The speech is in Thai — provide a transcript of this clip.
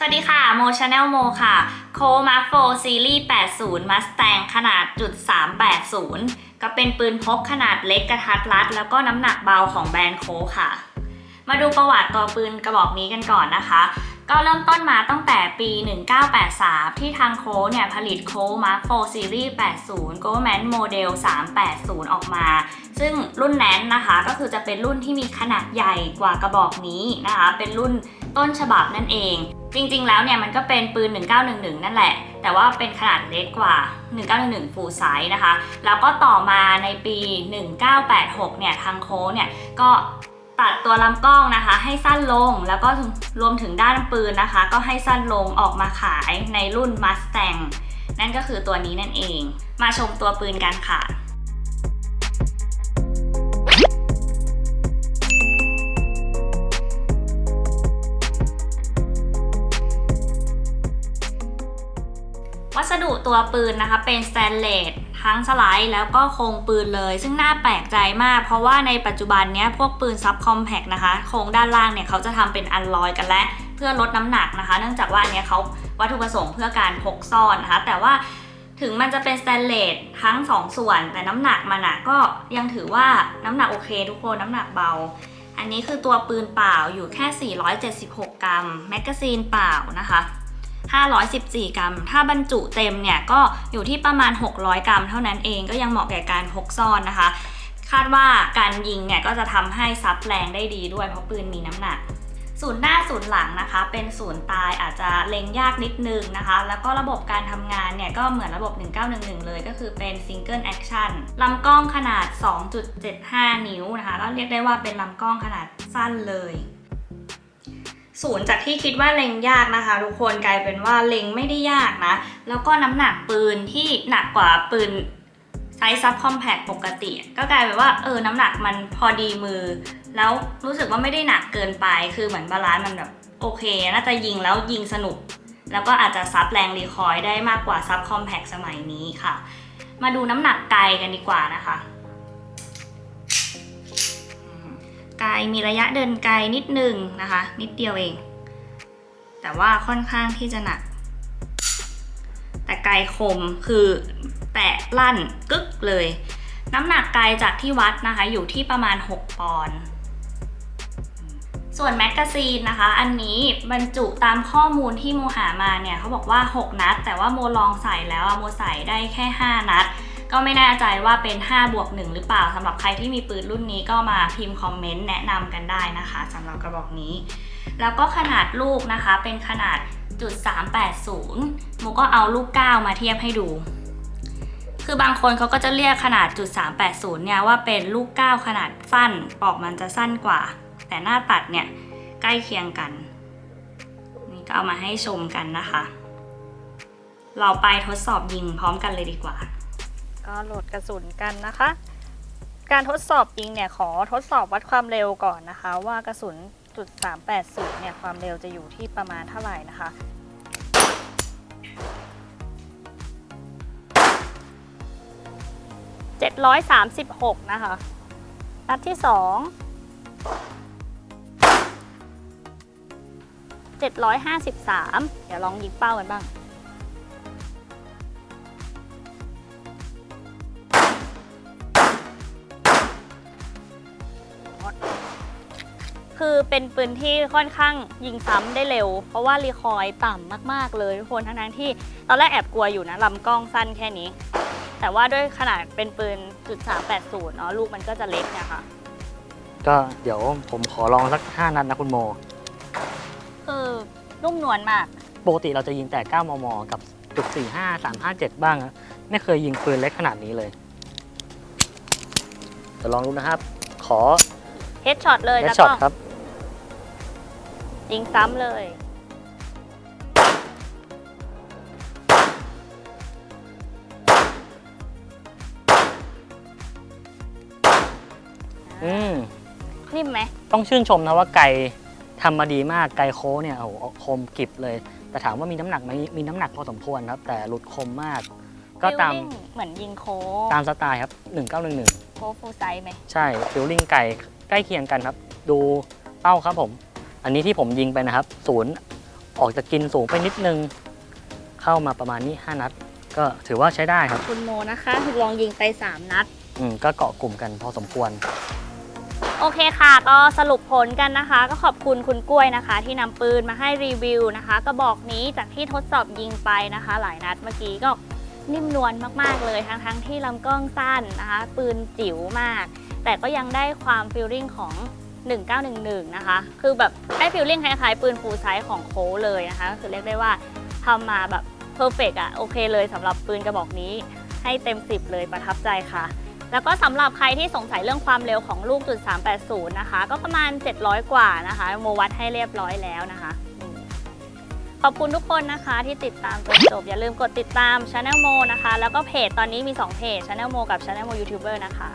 สวัสดีค่ะ โมชาแนลโมค่ะ โคมาโฟซีรีส์ 80 Mustang ขนาดจุด380 ก็เป็นปืนพกขนาดเล็กกระทัดรัด แล้วก็น้ำหนักเบาของแบรนด์โคค่ะ มาดูประวัติตัวปืนกระบอกนี้กันก่อนนะคะ ก็เริ่มต้นมาตั้งแต่ปี 1983 ที่ทางโคเนี่ย ผลิตโคมาโฟซีรีส์ 80 Government Model 380 ออกมา ซึ่งรุ่นนั้นนะคะ ก็คือจะเป็นรุ่นที่มีขนาดใหญ่กว่ากระบอกนี้นะคะ เป็นรุ่น ต้นฉบับนั่นเอง จริงๆ แล้วเนี่ยมันก็เป็นปืน 1911 นั่นแหละ แต่ว่าเป็นขนาดเล็กกว่า 1911 full size นะคะ แล้วก็ต่อมาในปี 1986 เนี่ยทางโค้เนี่ย ก็ตัดตัวลำกล้องนะคะ ให้สั้นลงแล้วก็รวมถึงด้านปืนนะคะ ก็ให้สั้นลงออกมาขายในรุ่น Mustang นั่นก็คือตัวนี้นั่นเอง มาชมตัวปืนกันค่ะ สดุตัวปืนนะคะ เป็นสแตนเลสทั้งสไลด์แล้วก็โครงปืนเลย ซึ่งน่าแปลกใจมาก เพราะว่าในปัจจุบันเนี้ยพวกปืนซับคอมแพกนะคะโครงด้านล่างเนี่ยเขาจะทำเป็นอันลอยกันและเพื่อลดน้ำหนักนะคะ เนื่องจากว่าอันเนี้ยเขาวัตถุประสงค์เพื่อการพกซ่อนนะคะ แต่ว่าถึงมันจะเป็นสแตนเลสทั้งสองส่วน แต่น้ำหนักมันอะก็ยังถือว่าน้ำหนักโอเคทุกคนน้ำหนักเบา อันนี้คือตัวปืนเปล่าอยู่แค่ 476 กรัมแมกกาซีนเปล่านะคะ 514 กรัม ถ้าบรรจุเต็มเนี่ยก็อยู่ที่ประมาณ 600 กรัม เท่านั้นเองก็ยังเหมาะแก่การพกซ่อนนะคะ คาดว่าการยิงเนี่ยก็จะทำให้ซับแรงได้ดีด้วยเพราะปืนมีน้ำหนักศูนย์หน้าศูนย์หลังนะคะ เป็นศูนย์ตายอาจจะเล็งยากนิดนึงนะคะ แล้วก็ระบบการทำงานเนี่ย ก็เหมือนระบบ 1911 เลยก็คือเป็น Single Action ลำกล้องขนาด 2.75 นิ้วนะคะ ก็เรียกได้ว่าเป็นลำกล้องขนาดสั้นเลย ศูนย์จากที่คิดว่าเล็งยากนะคะ ทุกคนกลายเป็นว่าเล็งไม่ได้ยากนะ แล้วก็น้ำหนักปืนที่หนักกว่าปืนไซส์ซับคอมแพคปกติ ก็กลายเป็นว่าเออน้ำหนักมันพอดีมือ แล้วรู้สึกว่าไม่ได้หนักเกินไป คือเหมือนบาลานซ์มันแบบโอเค น่าจะยิงแล้วยิงสนุก แล้วก็อาจจะซับแรงรีคอยล์ได้มากกว่าซับคอมแพคสมัยนี้ค่ะ มาดูน้ำหนักไกลกันดีกว่านะคะ มีระยะเดินไกลนิดหนึ่งนะคะ นิดเดียวเอง แต่ว่าค่อนข้างที่จะหนัก แต่ไกลคมคือแตะลั่นกึกเลย น้ำหนักไกลจากที่วัดนะคะ อยู่ที่ประมาณ 6 ปอนด์ส่วนแมกกาซีนนะคะ อันนี้บรรจุตามข้อมูลที่โมหามาเนี่ยเขาบอกว่า 6 นัด แต่ว่าโมลองใส่แล้วโมใส่ได้แค่ 5 นัด ก็ไม่แน่ใจว่าเป็น 5 บวก 1 หรือเปล่าสำหรับใครที่มีปืนรุ่นนี้ก็มาพิมพ์คอมเมนต์แนะนำกันได้นะคะสำหรับกระบอกนี้ แล้วก็ขนาดลูกนะคะเป็นขนาดจุด380โมก็เอาลูก 9 มาเทียบให้ดู คือบางคนเขาก็จะเรียกขนาดจุด380เนี่ยว่าเป็นลูก 9 ขนาดสั้นปอกมันจะสั้นกว่า แต่หน้าตัดเนี่ยใกล้เคียงกัน นี่ก็เอามาให้ชมกันนะคะ เราไปทดสอบยิงพร้อมกันเลยดีกว่า ก็โหลดกระสุนกันนะคะ การทดสอบยิงเนี่ยขอทดสอบวัดความเร็วก่อนนะคะ ว่ากระสุนจุด380เนี่ยความเร็วจะอยู่ที่ประมาณเท่าไหร่นะคะ736นะคะนัดที่2 753 เดี๋ยวลองยิงเป้ากันบ้าง คือเป็นปืนที่ค่อนข้างยิงซ้ำได้เร็ว เพราะว่ารีคอยล์ต่ำมากๆเลยทุกคนทั้งๆที่ตอนแรกแอบกลัวอยู่นะลำกล้องสั้นแค่นี้ แต่ว่าด้วยขนาดเป็นปืนจุด380เนาะลูกมันก็จะเล็กเนะคะก็เดี๋ยวผมขอลองสัก5นัดนะคุณโม คือนุ่มนวลมาก ปกติเราจะยิงแต่ 9 มม กับจุด45 357 บ้างนะไม่เคยยิงปืนเล็กขนาดนี้เลยเดี๋ยวลองดูนะครับ ขอเฮ ดช็อตเลยเฮดแล้วช็อก็ตครับ ยิงซ้ำเลย อืม นิ่มไหม ต้องชื่นชมนะว่าไกลทำมาดีมากไกลโค้เนี่ยโอ้โหคมกริบเลย แต่ถามว่ามีน้ำหนักไหมมีน้ำหนักพอสมควรครับ แต่หลุดคมมาก ก็ตาม Feeling เหมือนยิงโค้ตามสไตล์ครับ 1911 โค้ฟูลไซส์ไหมใช่ฟิลลิ่งไก่ใกล้เคียงกันครับ ดูเป้าครับผม อันนี้ที่ผมยิงไปนะครับ ศูนย์ออกจะกินสูงไปนิดนึง เข้ามาประมาณนี้ 5 นัด ก็ถือว่าใช้ได้ครับ คุณโมนะคะลองยิงไป 3 นัด อืมก็เกาะกลุ่มกันพอสมควร โอเคค่ะ ก็สรุปผลกันนะคะ ก็ขอบคุณคุณกล้วยนะคะ ที่นำปืนมาให้รีวิวนะคะกระบอกนี้จากที่ทดสอบยิงไปนะคะ หลายนัดเมื่อกี้ก็ นิ่มนวลมากๆเลยทั้งๆที่ลำกล้องสั้นนะคะ ปืนจิ๋วมาก แต่ก็ยังได้ความฟีลลิ่งของ 1911 นะคะ คือแบบได้ฟีลลิ่งคล้ายๆ ปืนฟูลไซส์ของโคเลยนะคะก็คือเรียกได้ว่าทำมาแบบเพอร์เฟกอะโอเคเลยสำหรับปืนกระบอกนี้ให้เต็ม 10 เลยประทับใจค่ะ แล้วก็สำหรับใครที่สงสัยเรื่องความเร็วของลูกจุด380 นะคะ ก็ประมาณ 700 กว่านะคะ โมวัดให้เรียบร้อยแล้วนะคะ อืมขอบคุณทุกคนนะคะที่ติดตามจนจบ อย่าลืมกดติดตาม Channel Mo นะคะ แล้วก็เพจตอนนี้มี 2 เพจ Channel Mo กับ Channel Mo YouTuber นะคะ